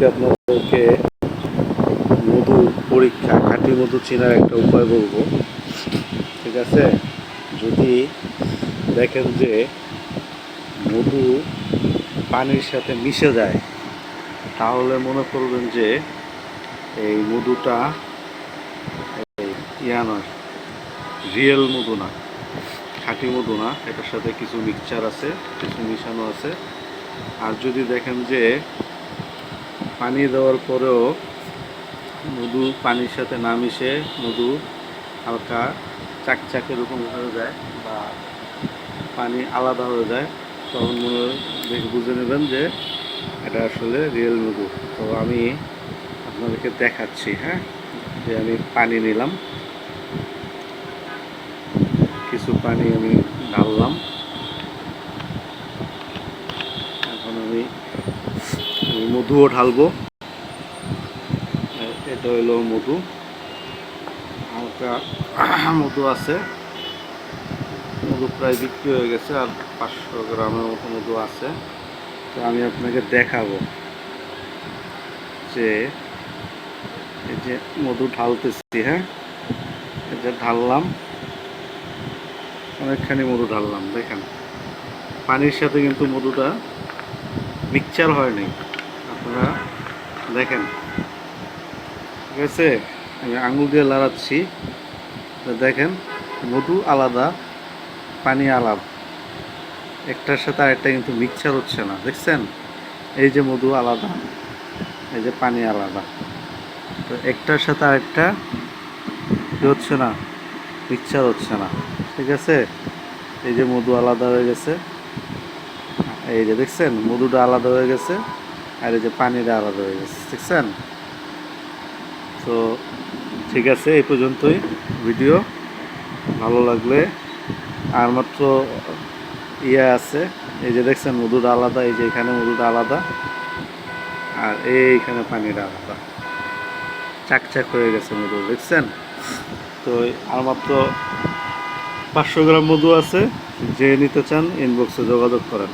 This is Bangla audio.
আজকে আপনাদেরকে মধু পরীক্ষা, খাঁটি মধু চেনার একটা উপায় বলব। ঠিক আছে? যদি দেখেন যে মধু পানির সাথে মিশে যায়, তাহলে মনে করবেন যে এই মধুটা ইয়া নয়, রিয়েল মধু না, খাঁটি মধু না। এটার সাথে কিছু মিক্সচার আছে, কিছু মিশানো আছে। আর যদি দেখেন যে পানি দেওয়ার পরেও মধু পানির সাথে না মিশে মধু হালকা চাকচাক এরকম হয়ে যায় বা পানি আলাদা হয়ে যায়, তখন মনে দেখে বুঝে নেবেন যে এটা আসলে রিয়েল মধু। তো আমি আপনাদেরকে দেখাচ্ছি হ্যাঁ? যে আমি পানি নিলাম। কিছু পানি আমি ঢাললাম। এখন আমি আমি মধুও ঢালবো। এটা হলো মধু। মধু আছে। মধু প্রায় বিক্রি হয়ে গেছে আর পাঁচশো গ্রামের মতো মধু আছে। তো আমি আপনাকে দেখাবো যে এই যে মধু ঢালতেছি হ্যাঁ? এই যে ঢাললাম। অনেকখানি মধু ঢাললাম, দেখেন। পানির সাথে কিন্তু মধুটা মিক্সচার হয়নি আপনারা দেখেন। ঠিক আছে? আমি আঙুল দিয়ে লাড়াচ্ছি। দেখেন, মধু আলাদা, পানি আলাদা। একটার সাথে আরেকটা কিন্তু মিক্সচার হচ্ছে না, দেখছেন? এই যে মধু আলাদা, এই যে পানি আলাদা। তো একটার সাথে আরেকটা কি হচ্ছে না, মিক্সচার হচ্ছে না, ঠিক আছে? এই যে মধু আলাদা হয়ে গেছে। এই যে দেখছেন, মধুটা আলাদা হয়ে গেছে। আর এই যে পানিটা আলাদা হয়ে গেছে, দেখছেন? তো ঠিক আছে, এই পর্যন্তই ভিডিও। ভালো লাগলে আর মাত্র ইয়ে আছে, এই যে দেখছেন মধুটা আলাদা, এই যে এখানে মধুটা আলাদা, আর এইখানে পানিটা আলাদা। চাকচাক হয়ে গেছে মধু, দেখছেন? তো আর মাত্র পাঁচশো গ্রাম মধু আছে, যে নিতে চান ইনবক্সে যোগাযোগ করেন।